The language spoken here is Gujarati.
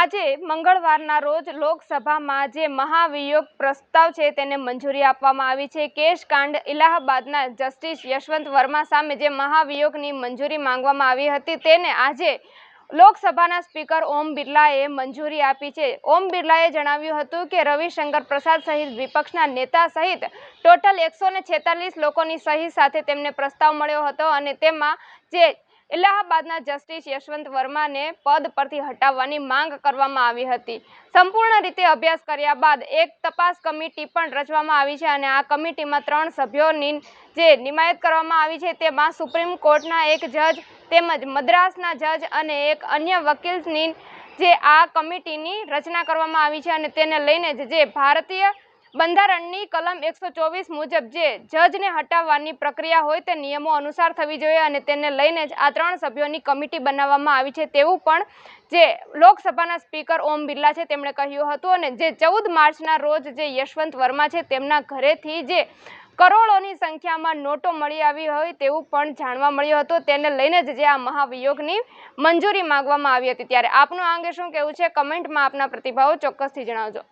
આજે મંગળવારના રોજ લોકસભામાં જે મહાવિયોગ પ્રસ્તાવ છે તેને મંજૂરી આપવામાં આવી છે. કેશકાંડ ઇલાહાબાદના જસ્ટિસ યશવંત વર્મા સામે જે મહાવિયોગની મંજૂરી માંગવામાં આવી હતી તેને આજે લોકસભાના સ્પીકર ઓમ બિરલાએ મંજૂરી આપી છે. ઓમ બિરલાએ જણાવ્યું હતું કે રવિશંકર પ્રસાદ સહિત વિપક્ષના નેતા સહિત ટોટલ એકસો લોકોની સહી સાથે તેમને પ્રસ્તાવ મળ્યો હતો અને તેમાં જે ઇલાહાબાદના જસ્ટિસ યશવંત વર્માને પદ પરથી હટાવવાની માંગ કરવામાં આવી હતી. સંપૂર્ણ રીતે અભ્યાસ કર્યા બાદ એક તપાસ કમિટી પણ રચવામાં આવી છે અને આ કમિટીમાં ત્રણ સભ્યોની જે નિમાયત કરવામાં આવી છે તેમાં સુપ્રીમ કોર્ટના એક જજ તેમજ મદ્રાસના જજ અને એક અન્ય વકીલની જે આ કમિટીની રચના કરવામાં આવી છે અને તેને લઈને જ ભારતીય બંધારણની કલમ એકસો ચોવીસ મુજબ જે જજને હટાવવાની પ્રક્રિયા હોય તે નિયમો અનુસાર થવી જોઈએ અને તેને લઈને જ આ ત્રણ સભ્યોની કમિટી બનાવવામાં આવી છે તેવું પણ જે લોકસભાના સ્પીકર ઓમ બિરલા છે તેમણે કહ્યું હતું અને જે ચૌદ માર્ચના રોજ જે યશવંત વર્મા છે તેમના ઘરેથી જે કરોડોની સંખ્યામાં નોટો મળી આવી હોય તેવું પણ જાણવા મળ્યું હતું. તેને લઈને જ જે આ મહાવિયોગની મંજૂરી માંગવામાં આવી હતી. ત્યારે આપનું આ અંગે શું કહેવું છે? કમેન્ટમાં આપના પ્રતિભાવો ચોક્કસથી જણાવજો.